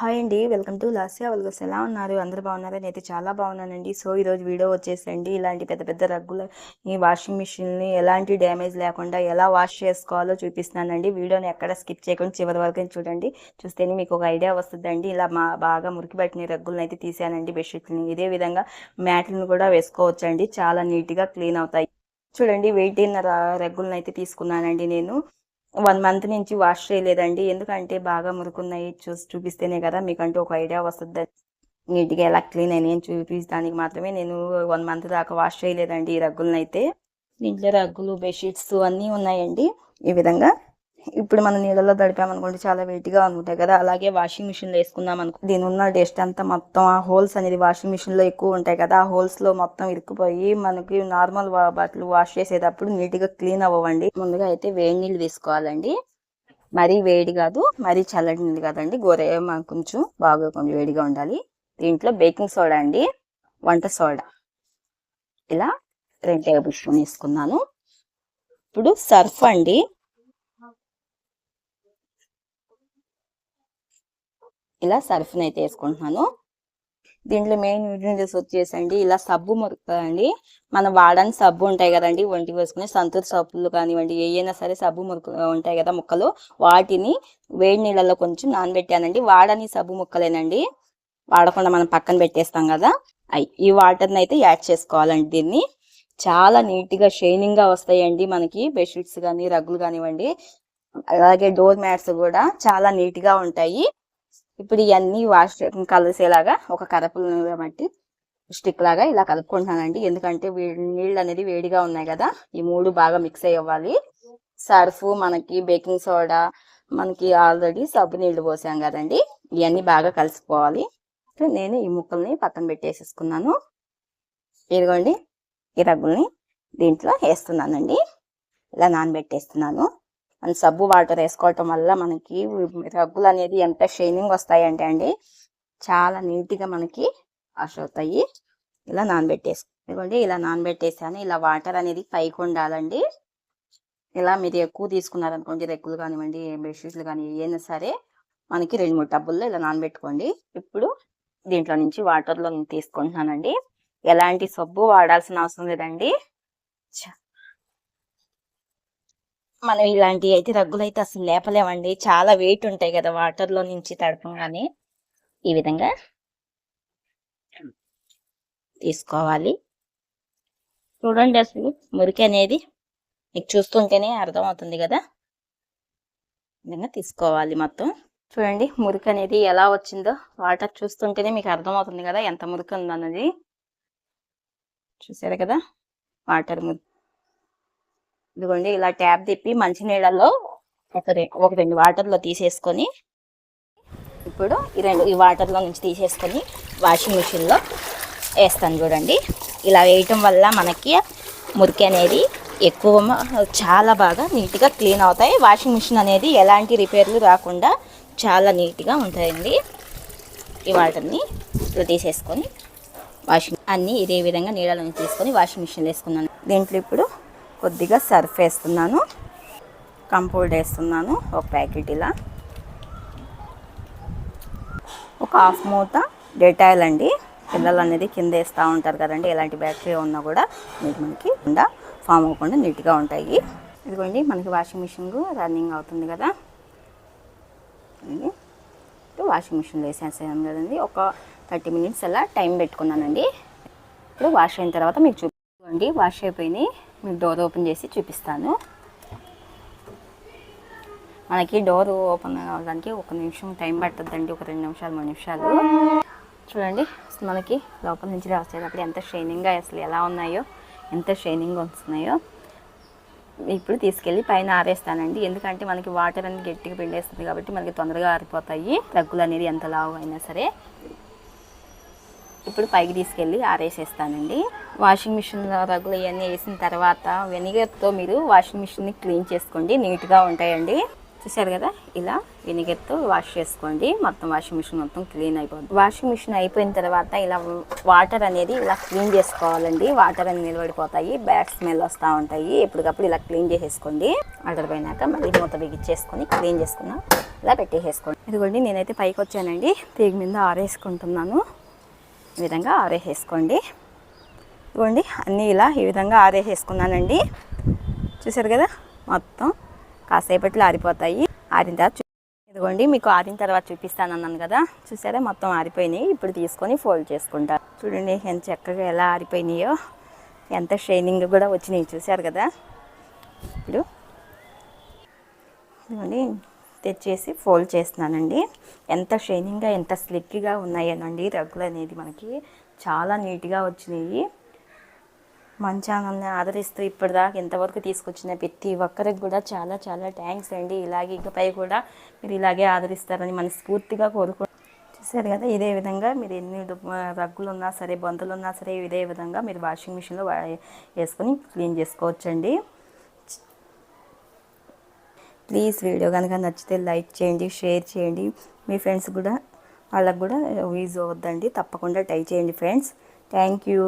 Hi అండి. Welcome to Lasya vlogs. ఎలా ఉన్నారు? అందరు బాగున్నారా? నేనైతే చాలా బాగున్నానండి. సో ఈరోజు వీడియో వచ్చేసండి ఇలాంటి పెద్ద పెద్ద రగ్గుల ఈ వాషింగ్ మిషన్ని ఎలాంటి డ్యామేజ్ లేకుండా ఎలా వాష్ చేసుకోవాలో చూపిస్తున్నానండి. వీడియోని ఎక్కడ స్కిప్ చేయకుండా చివరి వరకు చూడండి. చూస్తేనే మీకు ఒక ఐడియా వస్తుందండి. ఇలా మా బాగా మురికి పట్టిన రగ్గులను అయితే తీసానండి బెడ్షీట్ని. ఇదే విధంగా మ్యాట్లను కూడా వేసుకోవచ్చండి. చాలా నీట్గా క్లీన్ అవుతాయి. చూడండి వెయిట్ అయిన రగ్గులను అయితే తీసుకున్నానండి నేను. వన్ మంత్ నుంచి వాష్ చేయలేదండి. ఎందుకంటే బాగా మురుకున్నాయి. చూసి చూపిస్తేనే కదా మీకంటే ఒక ఐడియా వస్తుంది. నీట్గా ఎలా క్లీన్ అయినాయి అని చూపించడానికి మాత్రమే నేను వన్ మంత్ దాకా వాష్ చేయలేదండి ఈ రగ్గులనైతే. దీంట్లో రగ్గులు బెడ్షీట్స్ అన్నీ ఉన్నాయండి. ఈ విధంగా ఇప్పుడు మనం నీళ్ళలో తడిపామనుకోండి చాలా వెయిట్గా ఉంటాయి కదా. అలాగే వాషింగ్ మిషన్లో వేసుకున్నాం అనుకో దీని ఉన్న డస్ట్ అంతా మొత్తం ఆ హోల్స్ అనేది వాషింగ్ మిషన్లో ఎక్కువ ఉంటాయి కదా. ఆ హోల్స్లో మొత్తం ఇరుక్కుపోయి మనకి నార్మల్ బట్టలు వాష్ చేసేటప్పుడు నీట్గా క్లీన్ అవ్వండి ముందుగా అయితే వేడి నీళ్ళు తీసుకోవాలండి మరీ వేడి కాదు మరీ చల్లటి నీళ్ళు కాదండి. గోరే కొంచెం బాగా కొంచెం వేడిగా ఉండాలి. దీంట్లో బేకింగ్ సోడా అండి. వంట సోడా. ఇలా రెండు టేబుల్ స్పూన్ వేసుకున్నాను. ఇప్పుడు సర్ఫ్ అండి. ఇలా సర్ఫ్ని అయితే వేసుకుంటున్నాను. దీంట్లో మెయిన్ ఇంగ్రీడియంట్స్ వచ్చేసండి ఇలా సబ్బు మురుకుతుందండి. మనం వాడని సబ్బు ఉంటాయి కదండి వంటి వేసుకునే సంతూర్ సబ్బులు కానివ్వండి ఏయైనా సరే సబ్బు మురుకు ఉంటాయి కదా ముక్కలు వాటిని వేడి నీళ్ళలో కొంచెం నానబెట్టానండి. వాడని సబ్బు ముక్కలేనండి వాడకుండా మనం పక్కన పెట్టేస్తాం కదా అవి ఈ వాటర్ని అయితే యాడ్ చేసుకోవాలండి దీన్ని. చాలా నీట్గా షైనింగ్గా వస్తాయండి మనకి బెడ్షీట్స్ కానీ రగ్గులు కానివ్వండి అలాగే డోర్ మ్యాట్స్ కూడా చాలా నీట్గా ఉంటాయి. ఇప్పుడు ఇవన్నీ వాష్ కలిసేలాగా ఒక కరపులు బట్టి స్టిక్ లాగా ఇలా కలుపుకుంటున్నానండి. ఎందుకంటే నీళ్ళు అనేది వేడిగా ఉన్నాయి కదా ఈ మూడు బాగా మిక్స్ అయ్యాలి సర్ఫ్ మనకి బేకింగ్ సోడా మనకి ఆల్రెడీ సబ్బు నీళ్ళు పోసాం కదండి ఇవన్నీ బాగా కలిసిపోవాలి. నేను ఈ ముక్కల్ని పక్కన పెట్టేసేసుకున్నాను. ఇదిగోండి ఈ రగ్గుల్ని దీంట్లో వేస్తున్నానండి. ఇలా నానబెట్టేస్తున్నాను. మన సబ్బు వాటర్ వేసుకోవటం వల్ల మనకి రగ్గులు అనేది ఎంత షైనింగ్ వస్తాయంటే అండి చాలా నీట్గా మనకి వాష్ అవుతాయి. ఇలా నానబెట్టేసి ఇదిగోండి ఇలా నానబెట్టేసాను. ఇలా వాటర్ అనేది పైకి ఉండాలండి. ఇలా మీరు ఎక్కువ తీసుకున్నారనుకోండి రెక్కులు కానివ్వండి బెడ్షీట్లు కానీ ఏదైనా సరే మనకి రెండు మూడు టబ్బుల్లో ఇలా నానబెట్టుకోండి. ఇప్పుడు దీంట్లో నుంచి వాటర్లో నేను తీసుకుంటున్నానండి. ఎలాంటి సబ్బు వాడాల్సిన అవసరం లేదండి. మనం ఇలాంటి అయితే రగ్గులు అయితే అసలు లేపలేమండి. చాలా వెయిట్ ఉంటాయి కదా వాటర్లో నుంచి తడపంగానే ఈ విధంగా తీసుకోవాలి. చూడండి అసలు మురికి అనేది మీకు చూస్తుంటేనే అర్థమవుతుంది కదా. విధంగా తీసుకోవాలి మొత్తం. చూడండి మురికి అనేది ఎలా వచ్చిందో. వాటర్ చూస్తుంటేనే మీకు అర్థమవుతుంది కదా ఎంత మురికి ఉందన్నది. చూసారు కదా? వాటర్ మురికి ఇదిగోండి ఇలా ట్యాప్ తిప్పి మంచినీళ్ళలో ఒక ఒక రెండు వాటర్లో తీసేసుకొని ఇప్పుడు ఈ రెండు ఈ వాటర్లో నుంచి తీసేసుకొని వాషింగ్ మిషన్లో వేస్తాను చూడండి. ఇలా వేయటం వల్ల మనకి మురికి అనేది ఎక్కువ చాలా బాగా నీట్గా క్లీన్ అవుతాయి. వాషింగ్ మిషన్ అనేది ఎలాంటి రిపేర్లు రాకుండా చాలా నీట్గా ఉంటాయండి. ఈ వాటర్ని ఇట్లా తీసేసుకొని వాషింగ్ అన్నీ ఇదే విధంగా నీళ్ళలో తీసుకొని వాషింగ్ మిషన్ వేసుకున్నాను. దీంట్లో ఇప్పుడు కొద్దిగా సర్ఫ్ వేస్తున్నాను. కంపోల్డ్ వేస్తున్నాను ఒక ప్యాకెట్ ఇలా. ఒక హాఫ్ మూత డెటాయిల్ అండి. పిల్లలు అనేది కింద వేస్తూ ఉంటారు కదండి ఎలాంటి బ్యాక్టీరియా ఉన్నా కూడా మీకు మనకి ఉండా ఫామ్ అవ్వకుండా నీట్గా ఉంటాయి. ఇదిగోండి మనకి వాషింగ్ మిషన్ రన్నింగ్ అవుతుంది కదా. వాషింగ్ మిషన్లో వేసేసాను కదండి. ఒక థర్టీ మినిట్స్ అలా టైం పెట్టుకున్నానండి. ఇప్పుడు వాష్ అయిన తర్వాత మీకు చూపించండి వాష్ అయిపోయినాయి. మీకు డోర్ ఓపెన్ చేసి చూపిస్తాను. మనకి డోర్ ఓపెన్ అవ్వడానికి ఒక నిమిషం టైం పడుతుందండి ఒక రెండు నిమిషాలు మూడు నిమిషాలు. చూడండి మనకి లోపల నుంచి వచ్చేటప్పుడు ఎంత షైనింగ్గా అసలు ఎలా ఉన్నాయో ఎంత షైనింగ్ వస్తున్నాయో. ఇప్పుడు తీసుకెళ్ళి పైన ఆరేస్తానండి. ఎందుకంటే మనకి వాటర్ అనేది గట్టిగా పిండేస్తుంది కాబట్టి మనకి తొందరగా ఆరిపోతాయి. రగ్గులు అనేది ఎంత లావు అయినా సరే. ఇప్పుడు పైకి తీసుకెళ్ళి ఆరేసేస్తానండి. వాషింగ్ మిషన్లో రగ్గులు ఇవన్నీ వేసిన తర్వాత వెనిగర్తో మీరు వాషింగ్ మిషన్ని క్లీన్ చేసుకోండి. నీట్గా ఉంటాయండి. చూసారు కదా? ఇలా వెనిగర్తో వాష్ చేసుకోండి. మొత్తం వాషింగ్ మిషన్ మొత్తం క్లీన్ అయిపోతుంది. వాషింగ్ మిషన్ అయిపోయిన తర్వాత ఇలా వాటర్ అనేది ఇలా క్లీన్ చేసుకోవాలండి. వాటర్ అనేది నిలబడిపోతాయి. బ్యాడ్ స్మెల్ వస్తూ ఉంటాయి. ఎప్పటికప్పుడు ఇలా క్లీన్ చేసేసుకోండి. వాటర్ మళ్ళీ మూత బిగించేసుకొని క్లీన్ చేసుకున్నాం ఇలా పెట్టేసేసుకోండి. ఇదిగోండి నేనైతే పైకి వచ్చానండి తీగ మీద ఆరేసుకుంటున్నాను. ఈ విధంగా ఆరేసేసుకోండి. ఇవ్వండి అన్నీ ఇలా ఈ విధంగా ఆరేసేసుకున్నానండి. చూసారు కదా మొత్తం కాసేపట్లో ఆరిపోతాయి. ఆరిన తర్వాత ఇదిగోండి మీకు ఆరిన తర్వాత చూపిస్తాను అన్నాను కదా. చూసారా మొత్తం ఆరిపోయినాయి. ఇప్పుడు తీసుకొని ఫోల్డ్ చేసుకుంటా. చూడండి ఎంత చక్కగా ఎలా ఆరిపోయినాయో ఎంత షైనింగ్ కూడా వచ్చినాయి. చూసారు కదా ఇప్పుడు ఇదిగోండి. తెచ్చేసి ఫోల్డ్ చేస్తున్నానండి. ఎంత షైనింగ్గా ఎంత స్లిక్గా ఉన్నాయనండి. రగ్గులు అనేది మనకి చాలా నీట్గా వచ్చినాయి. మన ఛానల్ని ఆదరిస్తూ ఇప్పటిదాకా ఎంతవరకు తీసుకొచ్చిన ప్రతి ఒక్కరికి కూడా చాలా చాలా థ్యాంక్స్ అండి. ఇలాగే ఇకపై కూడా మీరు ఇలాగే ఆదరిస్తారని మనస్ఫూర్తిగా కోరుకు చూసారు కదా ఇదే విధంగా మీరు ఎన్ని రగ్గులు ఉన్నా సరే బంతులు ఉన్నా సరే ఇదే విధంగా మీరు వాషింగ్ మిషన్లో వా- వేసుకొని క్లీన్ చేసుకోవచ్చండి. ప్లీజ్ వీడియో కనుక నచ్చితే లైక్ చేయండి షేర్ చేయండి. మీ ఫ్రెండ్స్ కూడా వాళ్ళకు కూడా యూజ్ అవుద్దండి తప్పకుండా ట్రై చేయండి ఫ్రెండ్స్. Thank you